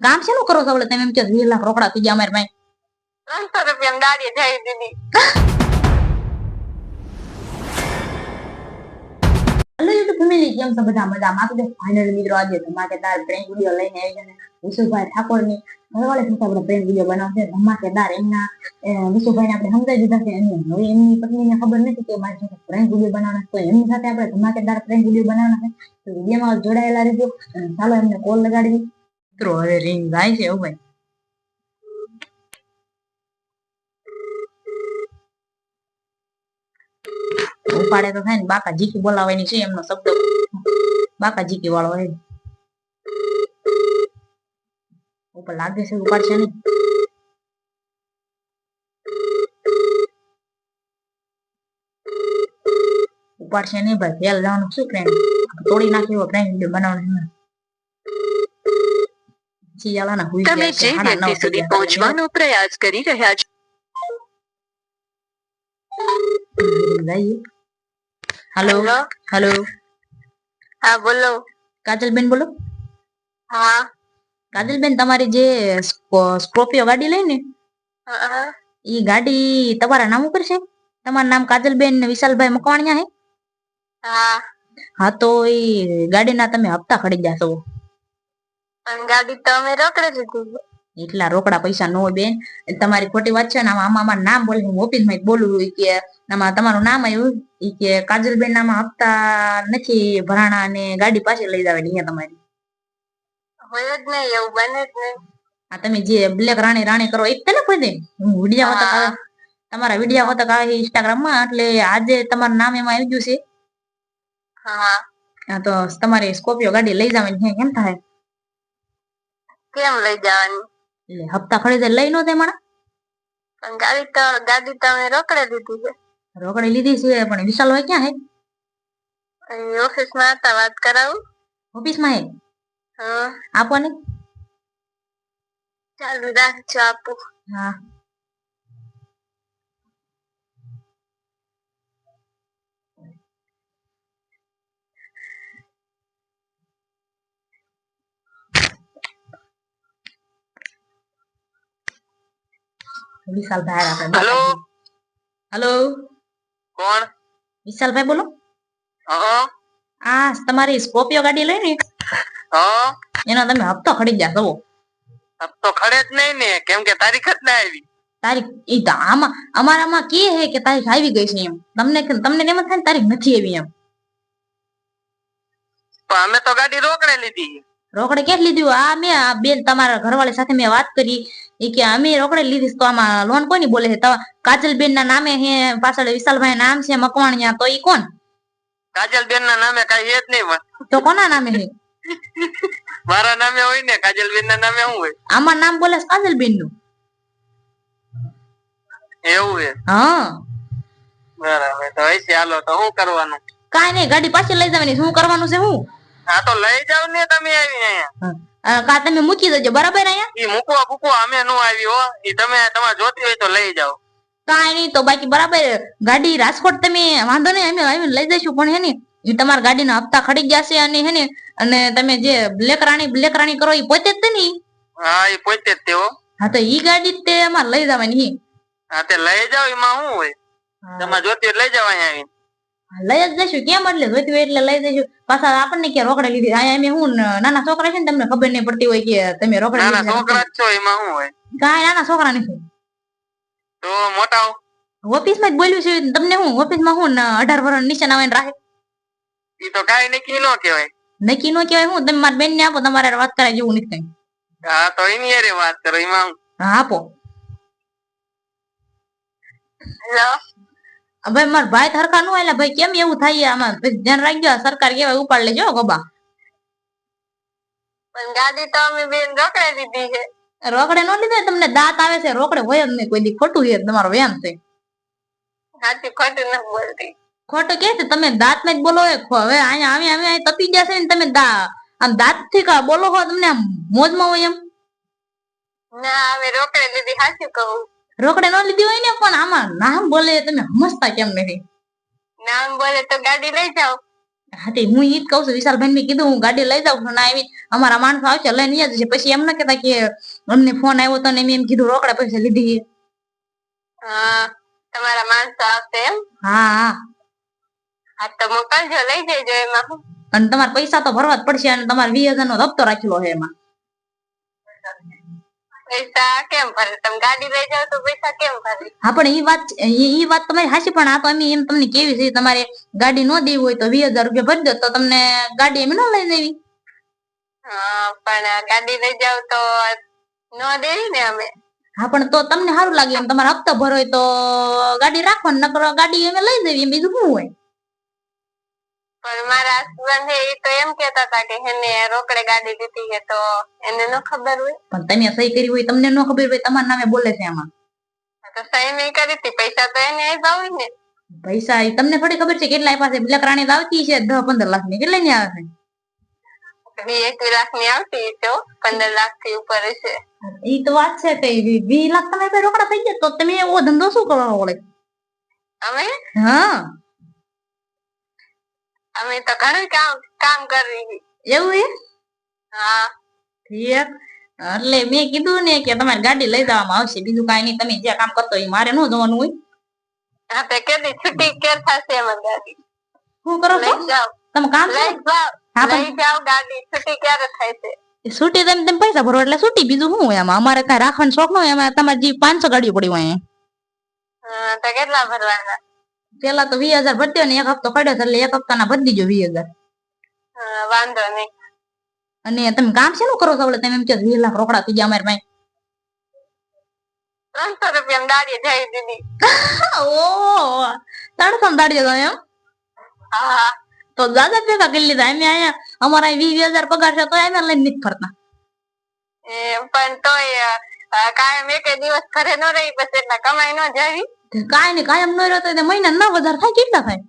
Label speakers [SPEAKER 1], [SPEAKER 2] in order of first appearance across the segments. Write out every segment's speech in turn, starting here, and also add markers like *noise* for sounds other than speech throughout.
[SPEAKER 1] કામ શેનું કરો છો? તમે એમ કે વીસ લાખ રોકડા થઈ ગયા અમારી પાસે
[SPEAKER 2] ત્રણસો રૂપિયા દાડીએ જઈ દીધી.
[SPEAKER 1] હેલો યુટ્યુબ ફેમિલી કેમ છો? બધા મજામાં? તો ફાઇનલ મિત્રો આજે ધમાકેદાર પ્રેન્ક વીડિયો લઈને આવી છે વિશુભાઈ ઠાકોરની સાથે આપણે વીડિયો બનાવશે ધમાકેદાર એમના. વિશુભાઈ આપણે સમજાવી દીધા છે એની હવે એમની પત્નીને ખબર નથી કે મારી સાથે પ્રેન્ક વીડિયો બનાવવાના તો એમની સાથે આપણે ધમાકેદાર પ્રેન્ક વીડિયો બનાવવાના છે. તો વિડીયોમાં જોડાયેલા રહેજો ચાલો એમને કોલ લગાડવી મિત્રો હવે રિંગ જાય છે એવું ભાઈ ઉપાડે તો થાય ને બાકા જીકી બોલાવાની છે એમનો શબ્દ બાકા જીકી વાળો હોય ઉપર લાગે છે ઉપાડશે નહીં ઉપાડશે નહીં ભાઈ ફેલ જવાનું શું પ્રેમ તોડી નાખી એવો પ્રેમ વીડિયો બનાવવાનો
[SPEAKER 3] તમે
[SPEAKER 1] છે,
[SPEAKER 3] જે વ્યક્તિ સુધી
[SPEAKER 1] છે.
[SPEAKER 3] પહોંચવાનો પ્રયાસ કરી રહ્યા છો
[SPEAKER 1] હાલો
[SPEAKER 2] હેલો હા બોલો
[SPEAKER 1] કાજલબેન બોલો
[SPEAKER 2] હા
[SPEAKER 1] કાજલબેન તમારી જે સ્કોર્પિયો ગાડી લઈ ને એ ગાડી તમારા નામ ઉપર છે તમારું નામ કાજલબેન વિશાલભાઈ મકવાણિયા હે
[SPEAKER 2] હા
[SPEAKER 1] હા તો એ ગાડીના તમે હપ્તા ખડી જશો
[SPEAKER 2] પણ ગાડી તો અમે રોકડે લીધી
[SPEAKER 1] એટલા રોકડા પૈસા ન હોય બેન. તમારી ખોટી વાત છે ને આમાં આમાં અમારું નામ બોલે હું ઓફિસમાં બોલું કે આમાં તમારું નામ આવ્યું એ કે કાજલબેન નામાં હપ્તા નથી ભરાણા અને ગાડી પાછી લઈ જવાની અહીંયા તમારી.
[SPEAKER 2] હોય જ નહીં એવું બને જ નહીં.
[SPEAKER 1] આ તમે જે બ્લેક રાણી રાણી કરો એ જ કોઈ દે. હું વીડિયો આવે તમારા વીડિયો હોતા આવે ઇન્સ્ટાગ્રામમાં એટલે આજે તમારું નામ એમાં આવી ગયું છે.
[SPEAKER 2] હા.
[SPEAKER 1] હા તો તમારી સ્કોર્પિયો ગાડી લઈ જવાની કેમ થાય.
[SPEAKER 2] કેમ લઈ જવાની?
[SPEAKER 1] એટલે હપ્તા ખરીદે લઈ નો તે મારા
[SPEAKER 2] પણ ગાડી તો ગાડી તો અમે રોકડે લીધી છે.
[SPEAKER 1] રોકડી લીધી છે પણ વિશાલ ભાઈ ક્યાં હે?
[SPEAKER 2] ઓફિસમાં હતા વાત કરાવું?
[SPEAKER 1] ઓફિસમાં હે?
[SPEAKER 2] હા.
[SPEAKER 1] આપો ને
[SPEAKER 2] ચાલુ રાખજો આપો.
[SPEAKER 1] હા. વિશાલભાઈ આપણે
[SPEAKER 4] હેલો
[SPEAKER 1] હેલો
[SPEAKER 4] કોણ?
[SPEAKER 1] વિશાલભાઈ બોલો.
[SPEAKER 4] હા
[SPEAKER 1] આ તમારી સ્કોર્પિયો ગાડી લઈ ને?
[SPEAKER 4] હા.
[SPEAKER 1] એનો તમે હપ્તો ખરીદ્યા
[SPEAKER 4] જવો. હપ્તો ખરે જ નહીં ને કેમ કે તારીખ જ ના આવી.
[SPEAKER 1] તારીખ એ તો આમાં અમારામાં કે હે કે તારીખ આવી ગઈ છે એમ. તમને તમને એમ થાય તારીખ નથી આવી એમ.
[SPEAKER 4] પણ અમે તો ગાડી રોકડે લીધી.
[SPEAKER 1] રોકડે ક્યાં લીધું? આ મેં આ બેન તમારા ઘરવાળી સાથે મેં વાત કરી. એ કે અમે રોકડે લીધી તો આમાં લોન કોની બોલે છે? કાજલ બેન ના નામે હે પાછળ વિશાલભાઈ નામ છે મકવાણિયા તો ઈ કોણ?
[SPEAKER 4] કાજલ બેન ના નામે કઈ એ જ નહીં
[SPEAKER 1] તો કોના નામે છે?
[SPEAKER 4] મારા નામે હોય ને કાજલ બેન ના નામે શું હોય?
[SPEAKER 1] આમાં નામ બોલે કાજલ બેનનું
[SPEAKER 4] એવું હે
[SPEAKER 1] હા.
[SPEAKER 4] બરાબર તો હશે હાલો તો શું કરવાનું?
[SPEAKER 1] કાઈ નઈ ગાડી પાછી લઈ જવાની શું કરવાનું છે હું
[SPEAKER 4] હા તો લઈ જાવ ને તમે આવી અહીંયા.
[SPEAKER 1] કા તમે મૂકી દેજો બરાબર અહીંયા?
[SPEAKER 4] ઈ મૂકવા મૂકવા અમે નો આવી હો. ઈ તમે તમારે જોતી હોય તો લઈ જાઓ.
[SPEAKER 1] કાંઈ નહીં તો બાકી બરાબર ગાડી રાજકોટ તમે વાંધો નહીં અમે આવીને લઈ જઈશું પણ હે ને ઈ તમારા ગાડીના હપ્તા ખડી ગયા છે અને હે ને અને તમે જે બ્લેક રાણી બ્લેક રાણી કરો એ પોતે જ ને
[SPEAKER 4] હા એ પોતે જ તેઓ
[SPEAKER 1] હા. તો ઈ ગાડી જ તે અમારે લઈ જવાની હા.
[SPEAKER 4] તે લઈ જાવ એમાં શું હોય? તમારે જોતી લઈ જાવ અહીંયા આવીને.
[SPEAKER 1] લઈ જ જઈશું. કેમ એટલે? જોઈતું હોય એટલે લઈ જઈશું. પાછા આપણને કે રોકડે લીધી? અહીંયા એમ હું નાના છોકરા છે ને તમને ખબર નહીં પડતી હોય કે તમે રોકડા
[SPEAKER 4] નાના છોકરા છો એમાં શું હોય?
[SPEAKER 1] કાંઈ નાના છોકરા નથી.
[SPEAKER 4] તો મોટા
[SPEAKER 1] ઓફિસમાં જ બોલ્યું છે તમને હું? ઓફિસમાં હું અઢાર વર્ષ નીચે આવીને રાખે?
[SPEAKER 4] ઈ તો કાંઈ નક્કી નો કહેવાય.
[SPEAKER 1] નક્કી નો કહેવાય હું? તમે મારા બેન ને આપો તમારે વાત કરાય જેવું નથી કઈ.
[SPEAKER 4] હા તો એની હારે વાત કરો એમાં હા
[SPEAKER 1] આપો.
[SPEAKER 2] હેલો?
[SPEAKER 1] હવે મારા ભાઈ થરકા નું એટલે ભાઈ કેમ એવું થાય આમાં? ધ્યાન રાખજો સરકાર કેવાય ઉપાડ લેજો ગોબા.
[SPEAKER 2] ગાડી તો અમે બેન રોકડે દીધી છે.
[SPEAKER 1] રોકડે નો લીધે તમને દાંત આવે છે રોકડે હોય જ નહીં કોઈ દી ખોટું છે તમારો વ્યામ છે
[SPEAKER 2] સાચું ખોટું નથી બોલતી.
[SPEAKER 1] ખોટું કે છે તમે દાંતમાં જ બોલો હવે અહીંયા આવી આવી તપી છે ને તમે દા આમ દાંતથી કા બોલો હો તમને આમ મોજમાં હોય એમ?
[SPEAKER 2] ના અમે રોકડે લીધી સાચું કહું.
[SPEAKER 1] રોકડે નો લીધી હોય ને પણ આમાં નામ બોલે તમે હમસતા કેમ નથી?
[SPEAKER 2] નામ બોલે તો ગાડી લઈ જાઓ.
[SPEAKER 1] હા તે હું ઈ જ કહું છું વિશાલભાઈ ને કીધું હું ગાડી લઈ જાઉં છું ના આવી અમારા માણસો આવશે લઈને જ છે. પછી એમ ના કેતા કે અમને ફોન આવ્યો તો ને મેં એમ કીધું રોકડા પૈસા લીધી
[SPEAKER 2] હા તમારા માણસો આવશે એમ?
[SPEAKER 1] હા. હા
[SPEAKER 2] હા તો મોકલજો લઈ જજો એમાં.
[SPEAKER 1] અને તમારે પૈસા તો ભરવા જ પડશે અને તમારે વીસ હજાર નો હપ્તો રાખેલો છે એમાં.
[SPEAKER 2] પૈસા કેમ ભરે? તમે ગાડી લઈ જાવ તો પૈસા કેમ ભરે?
[SPEAKER 1] હા પણ ઈ વાત ઈ વાત તમારી હાચી પણ આ તો અમે એમ તમને કેવી છે તમારે ગાડી નો દેવી હોય તો વીસ હજાર રૂપિયા ભરી દો તો તમને ગાડી એમ ન લઈ દેવી
[SPEAKER 2] હા પણ ગાડી લઈ જાવ તો નો દેવી ને અમે?
[SPEAKER 1] હા પણ તો તમને સારું લાગે એમ તમારા હપ્તો ભરો હોય તો ગાડી રાખો નકર ગાડી અમે લઈ દેવી એમ બીજું શું હોય?
[SPEAKER 2] પણ મારા હસબન્ડ એ તો એમ કેતા હતા કે એને રોકડે ગાડી લીધી છે તો એને ન ખબર હોય.
[SPEAKER 1] પણ તમે સહી કરી હોય તમને ન ખબર હોય તમારા નામે બોલે છે આમાં.
[SPEAKER 2] તો સહી નહીં કરી હતી પૈસા તો એને આપ્યા હોય ને.
[SPEAKER 1] પૈસા તમને થોડી ખબર છે કેટલા આપ્યા છે? તો આવતી છે દસ પંદર લાખની કેટલા ની આવે છે?
[SPEAKER 2] વીસ એકવીસ લાખની આવતી તો પંદર લાખથી ઉપર હશે.
[SPEAKER 1] એ તો વાત છે તે વીસ લાખ તમે રોકડા થઈ તો તમે એવો ધંધો શું કરવા વળે?
[SPEAKER 2] અમે?
[SPEAKER 1] હા.
[SPEAKER 2] અમે તો ઘણું કામ કામ કરી.
[SPEAKER 1] એવું એ
[SPEAKER 2] હા.
[SPEAKER 1] ઠીક. એટલે મેં કીધું ને કે તમારી ગાડી લઈ જવામાં આવશે. બીજું કઈ નહીં. તમે જે કામ કરતો હોય મારે ન જવાનું હોય.
[SPEAKER 2] હા તો કેદી છૂટી કેર થશે એમાં ગાડી.
[SPEAKER 1] શું કરો છો? તમે કામ
[SPEAKER 2] લઈ જાઓ. લઈ જાઓ ગાડી. છુટ્ટી ક્યારે થાય છે
[SPEAKER 1] છૂટી તમે તમે પૈસા ભરો એટલે છૂટી. બીજું શું હોય એમાં? અમારે કાંઈ રાખવાનો શોખ ન હોય. એમાં તમારે જે પાંચસો ગાડીઓ પડી હોય
[SPEAKER 2] હા, તો કેટલા ભરવાના?
[SPEAKER 1] પેલા તો વીસ હજાર ભરતી ને એક હપ્તો કાઢ્યો એટલે એક હપ્તાના ભરી દીજો વીસ હજાર.
[SPEAKER 2] વાંધો નહીં.
[SPEAKER 1] અને તમે કામ શેનું કરો છો? તમે એમ કે વીસ લાખ રોકડા થઈ ગયા અમારી પાસે
[SPEAKER 2] ત્રણસો રૂપિયા દાડીએ જઈ દીધી. *laughs*
[SPEAKER 1] ઓહ ત્રણસો ને દાડીએ એમ?
[SPEAKER 2] હા.
[SPEAKER 1] તો દાદા ભેગા કરી લીધા. એમ અહીંયા અમારા વીસ હજાર પગાર છે તો અમે લઈને નથી ફરતા.
[SPEAKER 2] પણ તોય કાયમ એક દિવસ ઘરે ન રહી પછી એટલા કમાઈ ન જાવી.
[SPEAKER 1] કાંઈ ને કાયમ નો રહેતો તો મહિના ના વધારે થાય કેટલા થાય?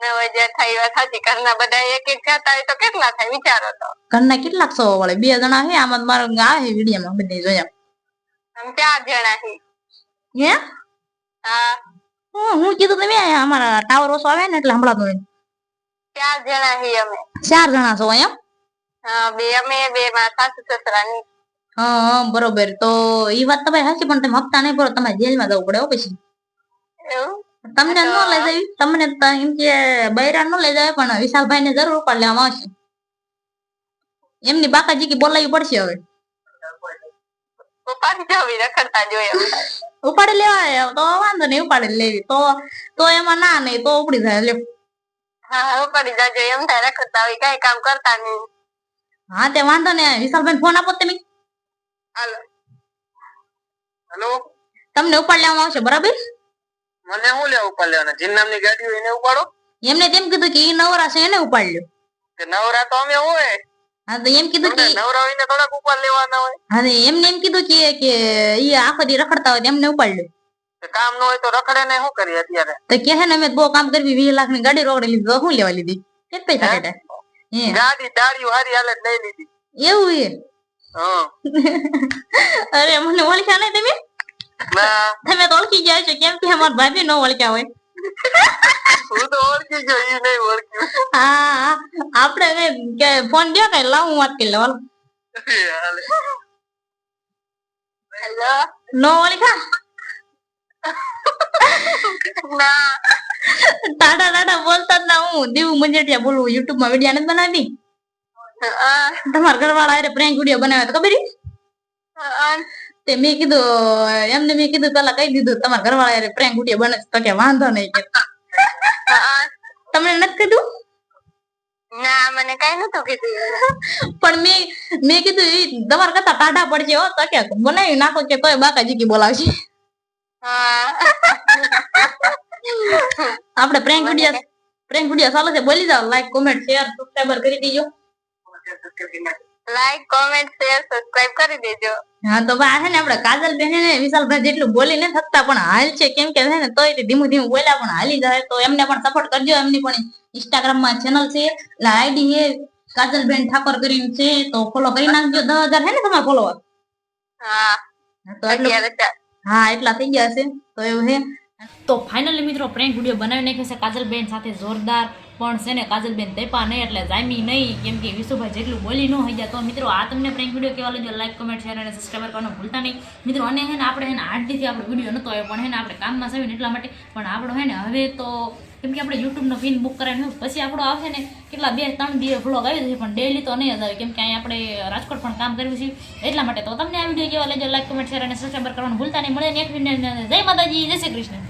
[SPEAKER 2] નવ હજાર થઈ વાત સાચી ઘરના બધા એક એક જતા હોય તો કેટલા થાય વિચારો તો.
[SPEAKER 1] ઘરના કેટલાક સો વળે બે જણા છે આમાં મારો આવે વિડીયોમાં બધી જોયા.
[SPEAKER 2] આમ ચાર જણા
[SPEAKER 1] હે.
[SPEAKER 2] હા?
[SPEAKER 1] હું. હું કીધું તમે અમારા ટાવર ઓછો આવે ને એટલે સંભળાતું નહીં
[SPEAKER 2] ચાર જણા હી અમે.
[SPEAKER 1] ચાર જણા છો એમ?
[SPEAKER 2] હા બે અમે બે મારા સાસુ સસરા ની
[SPEAKER 1] હા બરોબર. તો એ વાત તમારી સાચી પણ તમે હપ્તા નહીં ભરો તમારે જેલમાં જવું પડે હો પછી. તમને ન લઈ જાય તમને એમ કે બૈરા ન લઈ જાય પણ વિશાલભાઈ ને જરૂર ઉપાડ લેવામાં આવશે. એમની બાકાજી કે બોલાવી પડશે હવે.
[SPEAKER 2] ઉપાડી
[SPEAKER 1] લેવા તો વાંધો નહીં ઉપાડી લેવી. તો તો એમાં ના નહીં તો ઉપડી જાય લે
[SPEAKER 2] હા ઉપાડી જાજો એમ થાય રખડતા હોય કઈ કામ કરતા નહીં.
[SPEAKER 1] હા તે વાંધો ને વિશાલભાઈ ફોન આપો તમે.
[SPEAKER 2] હાલો.
[SPEAKER 1] તમને ઉપાડ લેવામાં આવશે બરાબર?
[SPEAKER 4] મને હું લેવા લેવાના? જીન નામની ગાડી હોય એને ઉપાડો.
[SPEAKER 1] એમને તેમ કીધું કે એ નવરા છે એને ઉપાડ લ્યો.
[SPEAKER 4] કે નવરા તો અમે હોય.
[SPEAKER 1] હા તો એમ કીધું કે
[SPEAKER 4] નવરા હોય ને થોડાક ઉપાડ લેવાના હોય.
[SPEAKER 1] હા એમને એમ કીધું કે કે ઈ આખો દી રખડતા હોય એમને ઉપાડ લ્યો.
[SPEAKER 4] કે કામ ન હોય તો રખડે ને શું કરીએ અત્યારે?
[SPEAKER 1] તો કે હે ને અમે બહુ કામ કરવી વીસ લાખની ગાડી રોકડી લીધી તો શું લેવા લીધી? કે પૈસા કાઢ્યા?
[SPEAKER 4] ગાડી દાડી હારી હાલે લઈ લીધી.
[SPEAKER 1] એવું એ. *laughs* અરે મને ઓળખ્યા નહીં તમે? તમે તો ઓળખી ગયા છો. કેમ કે અમારા ભાભી નો ઓળખ્યા હોય.
[SPEAKER 4] હું તો ઓળખી ગયો ઈ નહીં ઓળખ્યું.
[SPEAKER 1] હા હા. આપણે કે ફોન દો કઈ લાવ હું વાત કરી લઉં હાલો. નો ઓળખ્યા?
[SPEAKER 2] ના.
[SPEAKER 1] ટાટા ટાટા બોલતા જ ના હું. દીવું મંજેટિયા બોલું યુટ્યુબમાં વીડિયો નથી બનાવતી
[SPEAKER 2] હા,
[SPEAKER 1] તમારા ઘરવાળા હારે prank વીડિયો બનાવ્યો તો ખબર તે મેં કીધું એમને મેં કીધું પેલા કહી દીધું તમારા ઘરવાળા હારે પ્રેન્ક વીડિયો બને તો કે વાંધો નહીં કે. તમને નથી કીધું?
[SPEAKER 2] ના મને કઈ નતું કીધું.
[SPEAKER 1] પણ મેં મેં કીધું તમારા કરતા ટાઢા પડજે હો. તો કે બનાવી નાખો કે તોય બાકાજી કી બોલાવશે.
[SPEAKER 2] હા.
[SPEAKER 1] આપણે prank વીડિયો prank વીડિયો ચાલુ છે બોલી જાઓ લાઈક કોમેન્ટ શેર સબસ્ક્રાઈબર કરી દીજો.
[SPEAKER 2] લાઈક કોમેન્ટ શેર સબસ્ક્રાઇબ કરી દેજો.
[SPEAKER 1] હા તો ભાઈ આ છે ને આપણે કાજલ બેન ને વિશાલભાઈ જેટલું બોલી નથી શકતા પણ હાલ છે કેમ કે છે ને તોય ધીમું ધીમું બોલ્યા પણ હાલી જાય તો એમને પણ સપોર્ટ કરજો એમની પણ ઇન્સ્ટાગ્રામમાં ચેનલ છે એટલે આઈડી છે કાજલબેન ઠાકોર કરીને છે તો ફોલો કરી નાખજો. દસ હજાર છે ને તમારા ફોલોવર
[SPEAKER 2] હા.
[SPEAKER 1] તો એટલું હા એટલા થઈ ગયા છે તો એવું છે તો ફાઇનલી મિત્રો પ્રેન્ક વીડિયો બનાવી નાખ્યો છે કાજલબેન સાથે જોરદાર. પણ છે ને કાજલબેન તેપા નહીં, એટલે જામી નહીં. કેમ કે વિશુભાઈ જેટલું બોલી ન હોય જાય તો મિત્રો આ તમને પ્રેન્ક વીડિયો કેવા લેજો લાઈક કમેન્ટ શેર અને સબસ્ક્રાઈબર કરવાનું ભૂલતા નહીં. મિત્રો, અને હે ને આપણે હે ને આઠથી આપણો વીડિયો નતો આવ્યો, પણ હે ને આપણે કામમાં છે ને એટલા માટે. પણ આપણો હે ને હવે તો, કેમ કે આપણે યુટ્યુબનો ફીન બુક કરાવીને પછી આપણો આવશે ને કેટલા બે, ત્રણ બે વ્લોગ આવી જશે પણ ડેલી તો નહીં જ આવે. કેમ કે અહીંયા આપણે રાજકોટ પણ કામ કર્યું છે, એટલા માટે તો તમને આ વીડિયો કેવા લેજો લાઈક કમેન્ટ શેર અને સબસ્ક્રાઈબર કરવાનું ભૂલતા નહીં. મળે ને એક વીડિયો જય માતાજી, જય શ્રી કૃષ્ણ.